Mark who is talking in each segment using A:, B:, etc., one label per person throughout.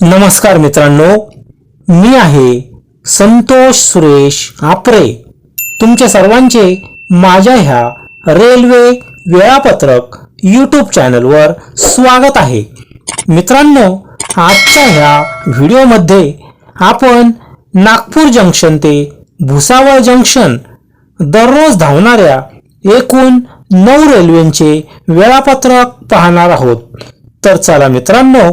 A: नमस्कार मित्रांनो मी आहे संतोष सुरेश आपरे. तुमच्या सर्वांचे माझ्या ह्या रेल्वे वेळापत्रक यूट्यूब चॅनलवर स्वागत आहे. मित्रांनो आजच्या ह्या व्हिडिओमध्ये आपण नागपूर जंक्शन ते भुसावळ जंक्शन दररोज धावणाऱ्या एकूण नऊ रेल्वेंचे वेळापत्रक पाहणार आहोत. तर चला मित्रांनो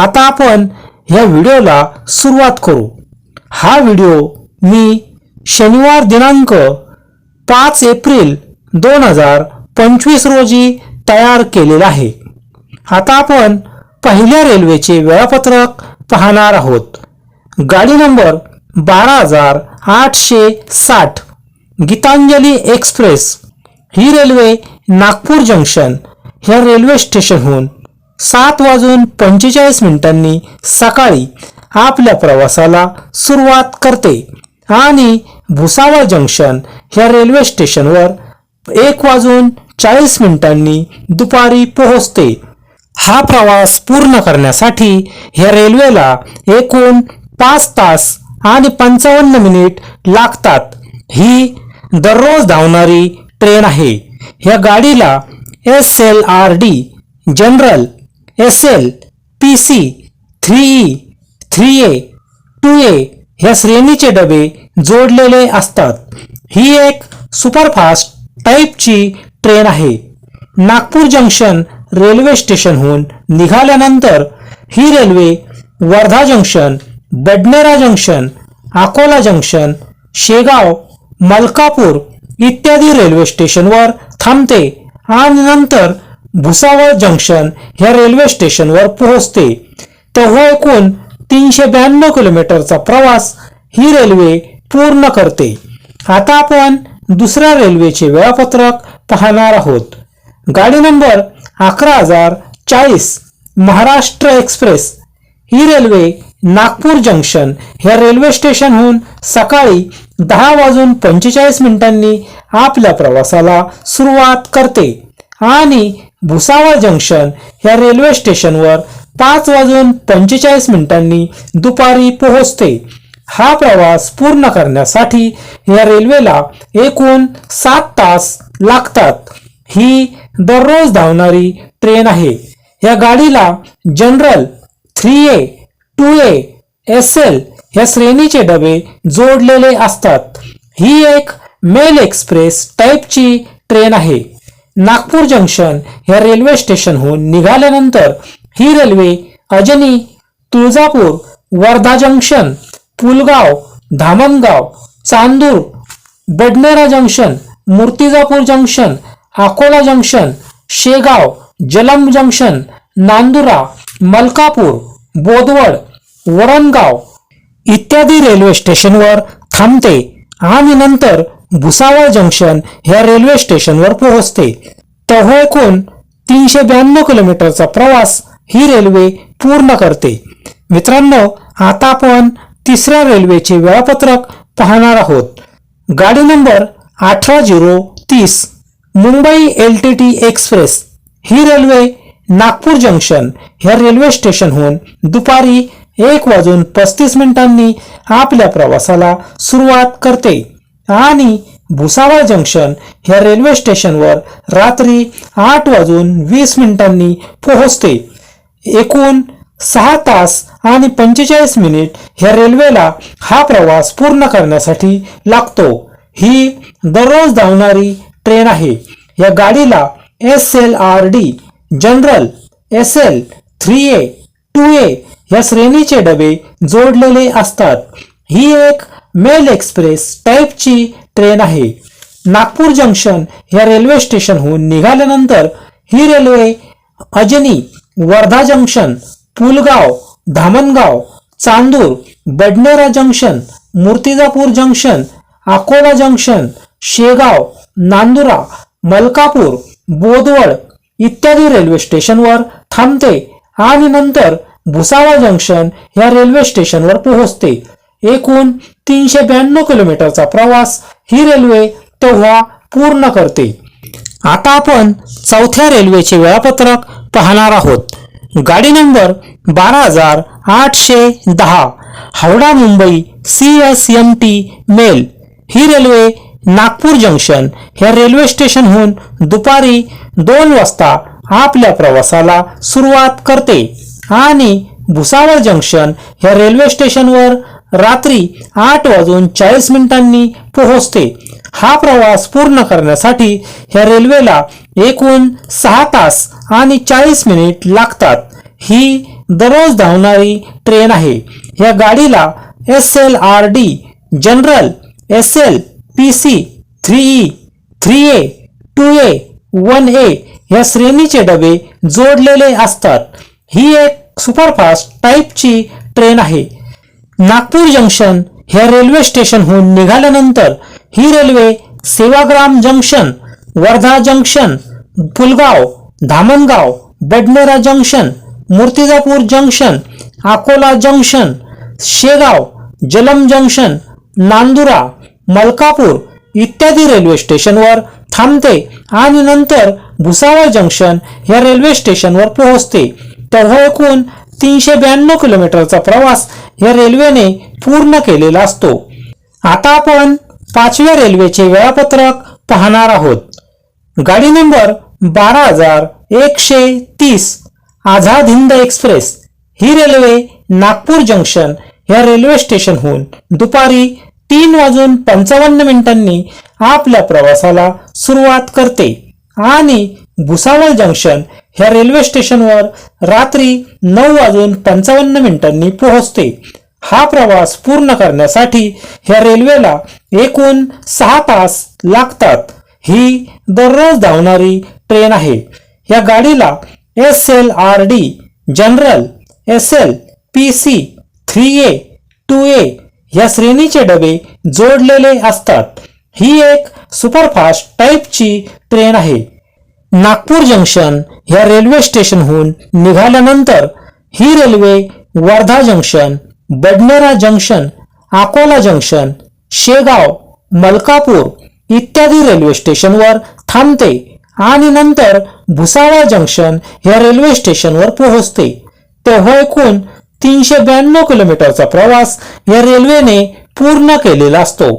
A: आता आपण ह्या व्हिडिओला सुरुवात करू. हा व्हिडिओ मी शनिवार दिनांक पाच एप्रिल दोन हजार पंचवीस रोजी तयार केलेला आहे. आता आपण पहिल्या रेल्वेचे वेळापत्रक पाहणार आहोत. गाडी नंबर बारा हजार आठशे साठ गीतांजली एक्सप्रेस. ही रेल्वे नागपूर जंक्शन ह्या रेल्वे स्टेशनहून सात वाजून पंचेचाळीस मिनिटांनी सकाळी आपल्या प्रवासाला सुरुवात करते. आणि भुसावळ जंक्शन ह्या रेल्वे स्टेशनवर एक वाजून चाळीस मिनिटांनी दुपारी पोहोचते. हा प्रवास पूर्ण करण्यासाठी ह्या रेल्वेला एकूण पाच तास आणि पंचावन्न मिनिट लागतात. ही दररोज धावणारी ट्रेन आहे. ह्या गाडीला S L R D general S L P C three E three A two A ह्या श्रेणीचे डबे जोडलेले असतात. ही एक सुपरफास्ट टाईपची ट्रेन आहे. नागपूर जंक्शन रेल्वे स्टेशनहून निघाल्यानंतर ही railway Wardha junction Badnera junction Akola junction Shegaon Malkapur इत्यादी रेल्वे स्टेशनवर थांबते. आणि नंतर भुसावळ जंक्शन ह्या रेल्वे स्टेशनवर पोहोचते. तेव्हा एकूण तीनशे ब्याण्णव किलोमीटरचा प्रवास ही रेल्वे पूर्ण करते. आता आपण दुसऱ्या रेल्वेचे वेळापत्रक पाहणार आहोत. गाडी नंबर अकरा हजार चाळीस महाराष्ट्र एक्सप्रेस. ही रेल्वे नागपूर जंक्शन ह्या रेल्वे स्टेशनहून सकाळी दहा वाजून पंचेचाळीस मिनिटांनी आपल्या प्रवासाला सुरुवात करते आणि भुसावळ जंक्शन ह्या रेल्वे स्टेशनवर पाच वाजून पंचेचाळीस मिनिटांनी दुपारी पोहोचते. हा प्रवास पूर्ण करण्यासाठी या रेल्वेला एकूण सात तास लागतात. ही दररोज धावणारी ट्रेन आहे. या गाडीला general three A two A S L या श्रेणीचे डबे जोडलेले असतात. ही एक मेल एक्सप्रेस टाईपची ट्रेन आहे. नागपूर जंक्शन ह्या रेल्वे स्टेशनहून निघाल्यानंतर ही railway Ajni Tuljapur Wardha junction Pulgaon Dhamangaon Chandur Badnera junction Murtijapur junction Akola junction Shegaon Jalamb junction Nandura Malkapur Bodwad Varangaon इत्यादी रेल्वे स्टेशनवर थांबते. आणि नंतर भुसावळ जंक्शन ह्या रेल्वे स्टेशनवर पोहोचते. तेव्हा एकूण तीनशे ब्याण्णव किलोमीटरचा प्रवास ही रेल्वे पूर्ण करते. मित्रांनो आता आपण तिसऱ्या रेल्वेचे वेळापत्रक पाहणार आहोत. गाडी नंबर अठरा झिरो तीस Mumbai L T T express. ही रेल्वे नागपूर जंक्शन ह्या रेल्वे स्टेशनहून दुपारी एक वाजून पस्तीस मिनिटांनी आपल्या प्रवासाला सुरुवात करते. आणि भुसावळ जंक्शन ह्या रेल्वे स्टेशनवर रात्री आठ वाजून वीस मिनिटांनी पोहोचते. एकूण सहा तास आणि पंचेचाळीस मिनिट ह्या रेल्वेला हा प्रवास पूर्ण करण्यासाठी लागतो. ही दररोज धावणारी ट्रेन आहे. या गाडीला S L R D general S L three A two A या श्रेणीचे डबे जोडलेले असतात. ही एक मेल एक्सप्रेस टाईपची ट्रेन आहे. नागपूर जंक्शन या रेल्वे स्टेशनहून निघाल्यानंतर ही railway Ajni Wardha junction Pulgaon Dhamangaon Chandur Badnera junction Murtijapur junction Akola junction Shegaon Nandura Malkapur Bodwad इत्यादी रेल्वे स्टेशनवर थांबते आणि नंतर भुसावळ जंक्शन या रेल्वे स्टेशनवर पोहोचते. एकूण तीनशे ब्याण्णव किलोमीटरचा प्रवास ही रेल्वे तेव्हा पूर्ण करते. आता आपण चौथ्या रेल्वेचे वेळापत्रक पाहणार आहोत. गाडी नंबर बारा हजार आठशे दहा Howrah Mumbai C S M T mail. ही रेल्वे नागपूर जंक्शन ह्या रेल्वे स्टेशनहून दुपारी दोन वाजता आपल्या प्रवासाला सुरुवात करते. आणि भुसावळ जंक्शन ह्या रेल्वे स्टेशनवर रात्री आठ वाजून चाळीस मिनिटांनी पोहोचते. हा प्रवास पूर्ण करण्यासाठी ह्या रेल्वेला एकूण सहा तास आणि चाळीस मिनिट लागतात. ही दररोज धावणारी ट्रेन आहे. या गाडीला S L R D general S L P C three E three A two A one A या श्रेणीचे डबे जोडलेले असतात. ही एक सुपरफास्ट टाईपची ट्रेन आहे. नागपूर जंक्शन ह्या रेल्वे स्टेशनहून निघाल्यानंतर ही railway Sevagram junction Wardha junction Pulgaon Dhamangaon Badnera junction Murtijapur junction Akola junction Shegaon Jalamb junction Nandura Malkapur इत्यादी रेल्वे स्टेशनवर थांबते आणि नंतर भुसावळ जंक्शन या रेल्वे स्टेशनवर पोहोचते. तेव्हा एकूण तीनशे ब्याण्णव किलोमीटरचा प्रवास या रेल्वेने पूर्ण केलेला असतो. आता आपण पाचव्या रेल्वेचे वेळापत्रक पाहणार आहोत. गाडी नंबर बारा हजार एकशे तीस आझाद हिंद एक्सप्रेस. ही रेल्वे नागपूर जंक्शन या रेल्वे स्टेशनहून दुपारी तीन वाजून पंचावन्न मिनिटांनी आपल्या प्रवासाला सुरुवात करते. आणि भुसावळ जंक्शन ह्या रेल्वे स्टेशनवर रात्री नऊ वाजून पंचावन्न मिनिटांनी पोहोचते. हा प्रवास पूर्ण करण्यासाठी ह्या रेल्वेला एकूण सहा तास लागतात. ही दररोज धावणारी ट्रेन आहे. या गाडीला S L R D general S L P C three A two A या श्रेणीचे डबे जोडलेले असतात. ही एक सुपरफास्ट टाईपची ट्रेन आहे. नागपूर जंक्शन ह्या रेल्वे स्टेशनहून निघाल्यानंतर ही railway Wardha junction Badnera junction Akola junction Shegaon Malkapur इत्यादी रेल्वे स्टेशनवर थांबते आणि नंतर भुसावळ जंक्शन ह्या रेल्वे स्टेशनवर पोहोचते. तेव्हा एकूण तीनशे ब्याण्णव किलोमीटरचा प्रवास या रेल्वेने पूर्ण केलेला असतो.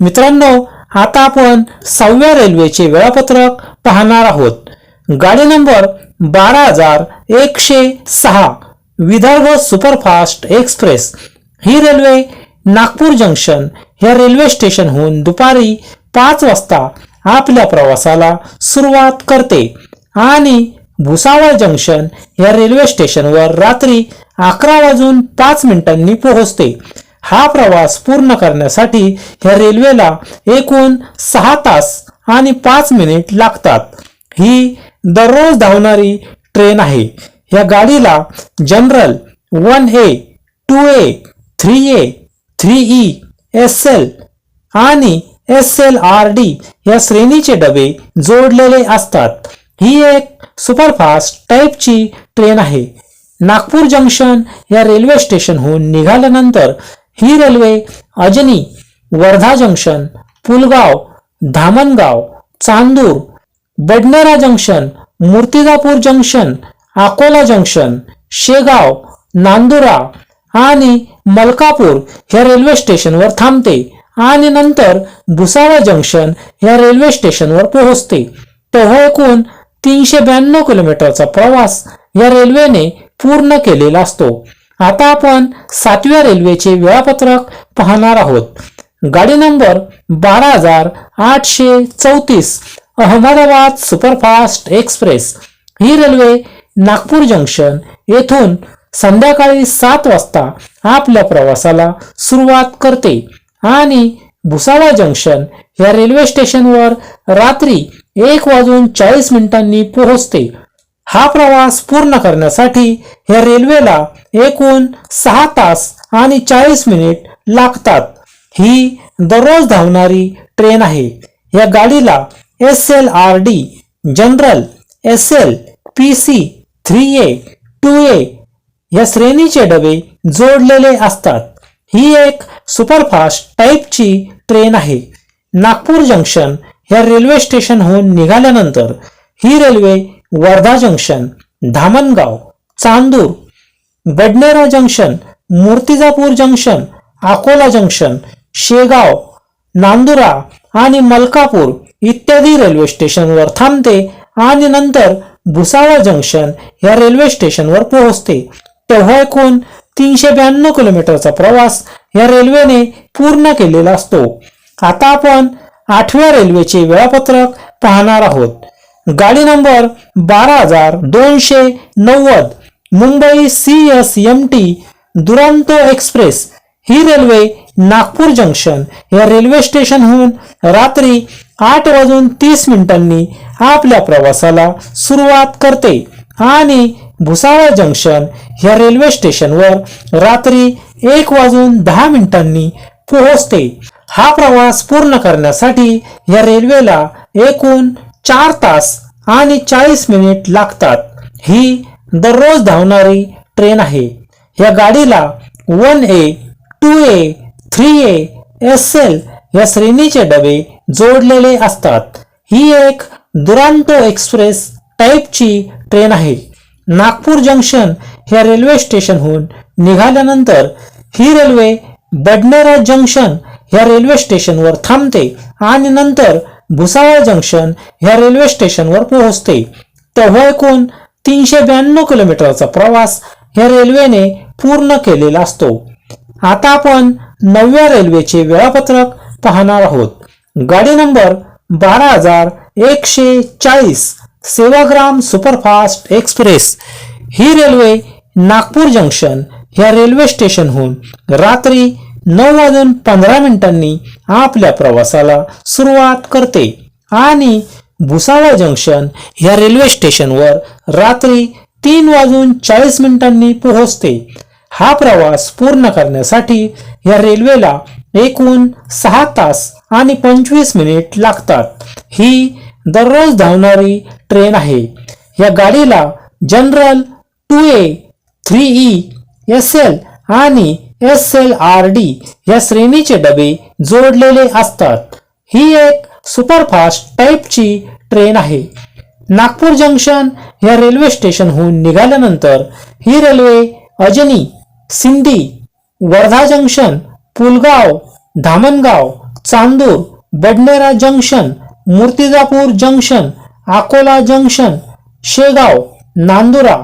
A: मित्रांनो आता आपण सहाव्या रेल्वेचे वेळापत्रक पाहणार आहोत. गाडी नंबर बारा हजार एकशे सहा विदर्भ सुपरफास्ट एक्सप्रेस. ही रेल्वे नागपूर जंक्शन या रेल्वे स्टेशनहून दुपारी पाच वाजता आपल्या प्रवासाला सुरुवात करते आणि भुसावळ जंक्शन या रेल्वे स्टेशनवर रात्री अकरा वाजून पाच मिनिटांनी पोहोचते. हा प्रवास पूर्ण करण्यासाठी ह्या रेल्वेला एकूण सहा तास आणि पाच मिनिट लागतात. ही दररोज धावणारी ट्रेन आहे. या गाडीला general one A two A three A three E S L आणि एस एल आर डी या श्रेणीचे डबे जोडलेले असतात. ही एक सुपरफास्ट टाईपची ट्रेन आहे. नागपूर जंक्शन या रेल्वे स्टेशनहून निघाल्यानंतर ही railway Ajni Wardha junction Pulgaon Dhamangaon Chandur Badnera junction Murtijapur junction Akola junction Shegaon Nandura आणि मलकापूर ह्या रेल्वे स्टेशनवर थांबते आणि नंतर भुसावळ जंक्शन ह्या रेल्वे स्टेशनवर पोहोचते. तेव्हा एकूण तीनशे ब्याण्णव किलोमीटरचा प्रवास या रेल्वेने पूर्ण केलेला असतो. आता आपण सातव्या रेल्वेचे वेळापत्रक पाहणार आहोत. गाडी नंबर बारा हजार आठशे चौतीस अहमदाबाद सुपरफास्ट एक्सप्रेस. ही रेल्वे नागपूर जंक्शन येथून संध्याकाळी सात वाजता आपल्या प्रवासाला सुरुवात करते आणि भुसावळ जंक्शन या रेल्वे स्टेशनवर रात्री एक वाजून चाळीस मिनिटांनी पोहोचते. हा प्रवास पूर्ण करण्यासाठी या रेल्वेला एकूण सहा तास आणि चाळीस मिनिट लागतात. ही दररोज धावणारी ट्रेन आहे. या गाडीला S L R D general S L P C three A two A या श्रेणीचे डबे जोडलेले असतात. ही एक सुपरफास्ट टाईपची ट्रेन आहे. नागपूर जंक्शन या रेल्वे स्टेशनहून निघाल्यानंतर ही railway Wardha junction Dhamangaon Chandur Badnera junction Murtijapur junction Akola junction Shegaon Nandura आणि मलकापूर इत्यादी रेल्वे स्टेशनवर थांबते आणि नंतर भुसावळ जंक्शन या रेल्वे स्टेशनवर पोहोचते. तेव्हा एकूण तीनशे ब्याण्णव किलोमीटरचा प्रवास या रेल्वेने पूर्ण केलेला असतो. आता आपण आठव्या रेल्वेचे वेळापत्रक पाहणार आहोत. गाडी नंबर बारा हजार दोनशे नव्वद Mumbai C S M T Duronto express ही रेल्वे नागपूर जंक्शन. या रेल्वे स्टेशनहून रात्री आठ वाजून तीस मिनिटांनी आपल्या प्रवासाला सुरुवात करते. आणि भुसावळ जंक्शन या रेल्वे स्टेशनवर रात्री एक वाजून दहा मिनिटांनी पोहोचते. हा प्रवास पूर्ण करण्यासाठी या रेल्वेला एकूण चार तास आणि चाळीस मिनिट लागतात. ही दररोज धावणारी ट्रेन आहे. या गाडीला one A two A three A S L या श्रेणीचे डबे जोडलेले असतात. ही एक दुरांतो एक्सप्रेस टाईपची ट्रेन आहे. नागपूर जंक्शन ह्या रेल्वे स्टेशनहून निघाल्यानंतर ही रेल्वे बडनेरा जंक्शन ह्या रेल्वे स्टेशनवर थांबते आणि नंतर भुसावळ जंक्शन ह्या रेल्वे स्टेशनवर पोहोचते. तेव्हा एकूण तीनशे ब्याण्णव किलोमीटरचा प्रवास ह्या रेल्वेने पूर्ण केलेला असतो. आता आपण नवव्या रेल्वेचे वेळापत्रक पाहणार आहोत. गाडी नंबर बारा हजार एकशे चाळीस सेवाग्राम सुपरफास्ट एक्सप्रेस. ही रेल्वे नागपूर जंक्शन ह्या रेल्वे स्टेशनहून रात्री नऊ वाजून पंधरा मिनिटांनी आपल्या प्रवासाला सुरुवात करते. आणि भुसावळ जंक्शन ह्या रेल्वे स्टेशनवर रात्री तीन वाजून चाळीस मिनिटांनी पोहोचते. हा प्रवास पूर्ण करण्यासाठी या रेल्वेला एकूण सहा तास आणि पंचवीस मिनिट लागतात. ही दररोज धावणारी ट्रेन आहे. या गाडीला general two A three E S L आणि एस एल आर डी या श्रेणीचे डबे जोडलेले असतात. ही एक सुपरफास्ट टाईपची ट्रेन आहे. नागपूर जंक्शन या रेल्वे स्टेशनहून निघाल्यानंतर ही railway Ajni Sindi Wardha junction Pulgaon Dhamangaon Chandur Badnera junction Murtijapur junction Akola junction Shegaon Nandura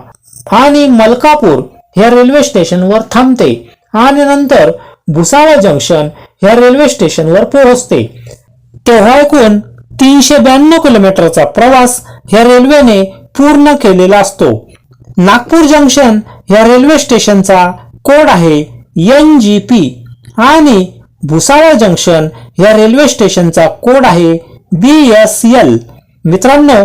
A: आणि मलकापूर या रेल्वे स्टेशनवर थांबते. आणि नंतर भुसावळ जंक्शन या रेल्वे स्टेशनवर पोहोचते. तेव्हा एकूण तीनशे ब्याण्णव किलोमीटरचा प्रवास या रेल्वेने पूर्ण केलेला असतो. नागपूर जंक्शन या रेल्वे स्टेशनचा कोड आहे एन जी पी आणि भुसावळ जंक्शन या रेल्वे स्टेशनचा कोड आहे बी एस एल. मित्रांनो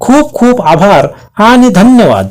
A: खूप खूप आभार आणि धन्यवाद.